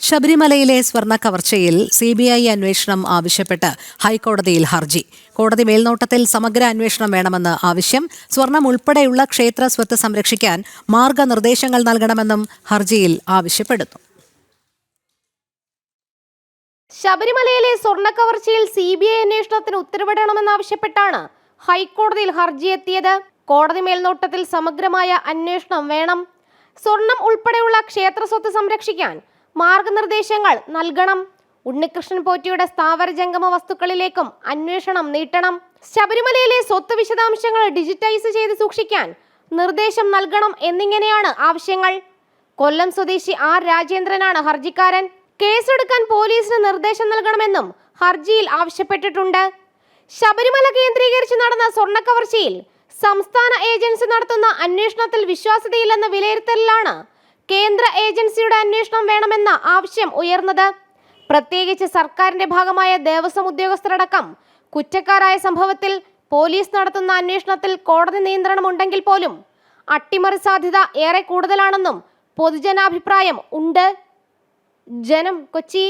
ശബരിമലയിലെ സ്വർണ കവർച്ചയിൽ C B I അന്വേഷണം ആവശ്യപ്പെട്ട് ഹൈക്കോടതിയിൽ ഹർജി. കോടതി മേൽനോട്ടത്തിൽ സമഗ്ര അന്വേഷണം വേണമെന്ന് ആവശ്യം സ്വർണം ഉൾപ്പെടെയുള്ള ക്ഷേത്ര സ്വത്ത് സംരക്ഷിക്കാൻ മാർഗനിർദ്ദേശങ്ങൾ നൽകണമെന്നും ഹർജിയിൽ ആവശ്യപ്പെടുന്നു. ശബരിമലയിലെ സ്വർണ കവർച്ചയിൽ സി ബി ഐ അന്വേഷണത്തിന് ഉത്തരവിടണമെന്നാവശ്യപ്പെട്ടാണ് ഹൈക്കോടതിയിൽ ഹർജി എത്തിയത്. കോടതി മേൽനോട്ടത്തിൽ സമഗ്രമായ അന്വേഷണം വേണം. സ്വർണം ഉൾപ്പെടെയുള്ള ക്ഷേത്ര സ്വത്ത് സംരക്ഷിക്കാൻ മാർഗനിർദ്ദേശങ്ങൾ നൽകണം. ഉണ്ണികൃഷ്ണൻ പോറ്റിയുടെ സ്ഥാവര ജംഗമ വസ്തുക്കളിലേക്കും അന്വേഷണം നീട്ടണം. ശബരിമലയിലെ സ്വത്ത് വിശദാംശങ്ങൾ ഡിജിറ്റൈസ് ചെയ്ത് സൂക്ഷിക്കാൻ നിർദ്ദേശം നൽകണം എന്നിങ്ങനെയാണ് ആവശ്യങ്ങൾ. കൊല്ലം സ്വദേശി ആർ രാജേന്ദ്രനാണ് ഹർജിക്കാരൻ. കേസെടുക്കാൻ പോലീസിന് നിർദ്ദേശം നൽകണമെന്നും ഹർജിയിൽ ആവശ്യപ്പെട്ടിട്ടുണ്ട്. ശബരിമല കേന്ദ്രീകരിച്ച് നടന്ന സ്വർണക്കവർച്ചയിൽ സംസ്ഥാന ഏജൻസി നടത്തുന്ന അന്വേഷണത്തിൽ വിശ്വാസ്യതയില്ലെന്ന വിലയിരുത്തലിലാണ് കേന്ദ്ര ഏജൻസിയുടെ അന്വേഷണം വേണമെന്ന ആവശ്യം ഉയർന്നത്. പ്രത്യേകിച്ച് സർക്കാരിന്റെ ഭാഗമായ ദേവസ്വം ഉദ്യോഗസ്ഥരടക്കം കുറ്റക്കാരായ സംഭവത്തിൽ പോലീസ് നടത്തുന്ന അന്വേഷണത്തിൽ കോടതി നിയന്ത്രണമുണ്ടെങ്കിൽ പോലും അട്ടിമറി സാധ്യത ഏറെ കൂടുതലാണെന്നും പൊതുജനാഭിപ്രായം ഉണ്ട്. ജനം കൊച്ചി.